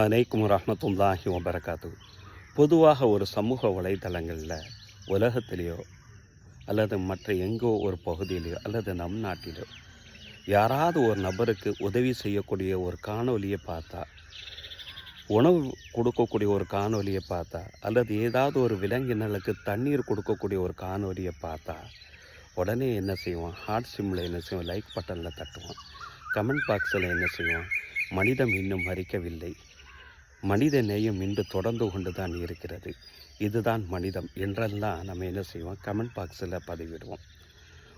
அலைக்கும் ரஹமத்துல்லாஹி வபரகாத்து பொதுவாக ஒரு சமூக வலைதளங்களில் உலகத்திலேயோ அல்லது மற்ற எங்கோ ஒரு பகுதியிலையோ அல்லது நம் நாட்டிலோ யாராவது ஒரு நபருக்கு உதவி செய்யக்கூடிய ஒரு காணொலியை பார்த்தா உணவு கொடுக்கக்கூடிய ஒரு காணொலியை பார்த்தா அல்லது ஏதாவது ஒரு விலங்கினலுக்கு தண்ணீர் கொடுக்கக்கூடிய ஒரு காணொலியை பார்த்தா உடனே என்ன செய்வோம் ஹார்ட் சிம்மில் என்ன செய்வோம் லைக் பட்டனில் தட்டுவோம் கமெண்ட் பாக்ஸில் என்ன செய்வோம் மனிதம் இன்னும் மறிக்கவில்லை. மனித நேயம் இன்று தொடர்ந்து கொண்டு தான் இருக்கிறது. இதுதான் மனிதம். என்றெல்லாம் நம்ம என்ன செய்வோம்? கமெண்ட் பாக்ஸில் பதிவிடுவோம்.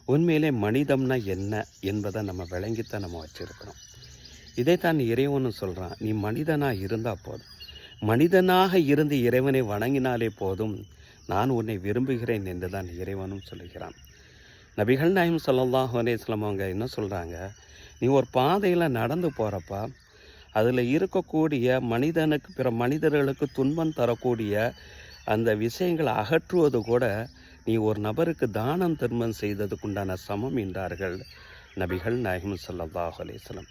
உண்மையிலே மனிதம்னா என்ன என்பதை நம்ம விளங்கித்தான் நம்ம வச்சுருக்கிறோம். இதைத்தான் இறைவனும் சொல்கிறான் நீ மனிதனாக இருந்தால் போதும். மனிதனாக இருந்து இறைவனை வணங்கினாலே போதும். நான் உன்னை விரும்புகிறேன் என்று தான் இறைவனும் சொல்லுகிறான். நபிகள் நாயம் ஸல்லல்லாஹு அலைஹி அவங்க என்ன சொல்கிறாங்க நீ ஒரு பாதையில் நடந்து போகிறப்ப அதில் இருக்கக்கூடிய மனிதனுக்கு பிற மனிதர்களுக்கு துன்பம் தரக்கூடிய அந்த விஷயங்களை அகற்றுவது கூட நீ ஒரு நபருக்கு தானம் தர்மம் செய்ததுக்குண்டான சமம் என்றார்கள் நபிகள் நாயகம் சல்லாஹ் அலைஹி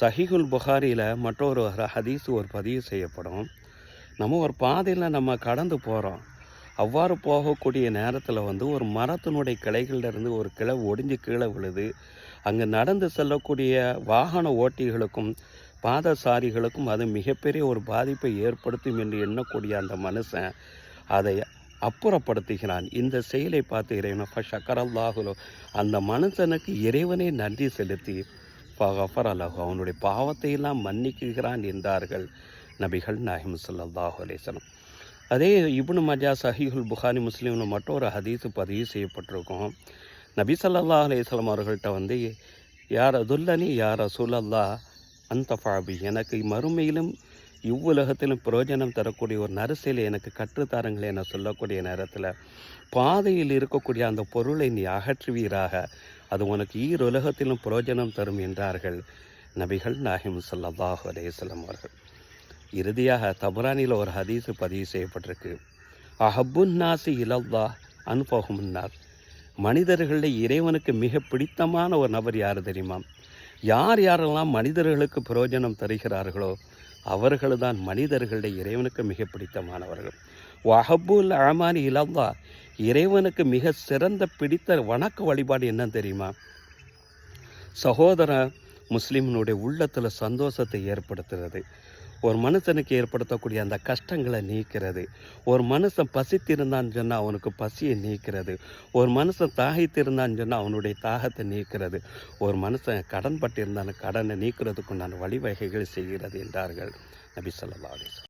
சஹிகுல் புகாரியில் மற்றொரு ஹதீஸ் ஒரு பதிவு செய்யப்படும். நம்ம ஒரு பாதையில் நம்ம கடந்து போகிறோம் அவ்வாறு போகக்கூடிய நேரத்தில் வந்து ஒரு மரத்தினுடைய கிளைகளிலிருந்து ஒரு கிளை ஒடிஞ்சு கீழே விழுது. அங்கே நடந்து செல்லக்கூடிய வாகன ஓட்டிகளுக்கும் பாதசாரிகளுக்கும் அது மிகப்பெரிய ஒரு பாதிப்பை ஏற்படுத்தும் என்று எண்ணக்கூடிய அந்த மனுஷன் அதை அப்புறப்படுத்துகிறான். இந்த செயலை பார்த்து இறைவனப்பா சக்கரல்லாகுலோ அந்த மனுஷனுக்கு இறைவனே நன்றி செலுத்தி ஃபகஃபர் அல்லாஹு அவனுடைய பாவத்தை எல்லாம் மன்னிக்குகிறான் என்றார்கள் நபிகள் நாயம் சல்லாஹு அலேசனம் அதே இப்னு மஜா சஹிஹுல் புகாரி முஸ்லீம்னு ஒரு ஹதீஸ் பதிவு செய்யப்பட்டிருக்கும். நபி ஸல்லல்லாஹு அலேஸ்லாம் அவர்கள்ட்ட வந்து யார் அதுல்லனி யார் ரசூலல்லா அந்த ஃபாபி எனக்கு மறுமையிலும் இவ்வுலகத்திலும் பிரயோஜனம் தரக்கூடிய ஒரு நரசியலை எனக்கு கற்றுத்தாருங்களே என சொல்லக்கூடிய நேரத்தில் பாதையில் இருக்கக்கூடிய அந்த பொருளை நீ அகற்றுவீராக. அது உனக்கு ஈருலகத்திலும் பிரயோஜனம் தரும் என்றார்கள் நபிகள் நாஹிம் ஸல்லல்லாஹு அலேஸ்லம் அவர்கள். இறுதியாக தபுரானியில் ஒரு ஹதீஸு பதிவு செய்யப்பட்டிருக்கு. அஹப்புன் நாசி இலல்லா அன்பகுமுன்னார் மனிதர்களில் இறைவனுக்கு மிக பிடித்தமான ஒரு நபர் யார் தெரியுமா? யார் யாரெல்லாம் மனிதர்களுக்கு பிரயோஜனம் தருகிறார்களோ அவர்கள் தான் மனிதர்களுடைய இறைவனுக்கு மிக பிடித்தமானவர்கள். வஹபுல் அமானி இலவா இறைவனுக்கு மிக சிறந்த பிடித்த வணக்க வழிபாடு என்ன தெரியுமா? சகோதர முஸ்லீம்னுடைய உள்ளத்தில் சந்தோஷத்தை ஏற்படுத்துகிறது ஒரு மனுஷனுக்கு ஏற்படுத்தக்கூடிய அந்த கஷ்டங்களை நீக்கிறது. ஒரு மனுஷன் பசித்திருந்தான்னு சொன்னால் அவனுக்கு பசியை நீக்கிறது. ஒரு மனுஷன் தாகித்திருந்தான்னு சொன்னால் அவனுடைய தாகத்தை நீக்கிறது. ஒரு மனுஷன் கடன் பட்டிருந்தான கடனை நீக்கிறதுக்குண்டான வழிவகைகள் செய்கிறது என்றார்கள். நபி சொல்லா அலிஸ்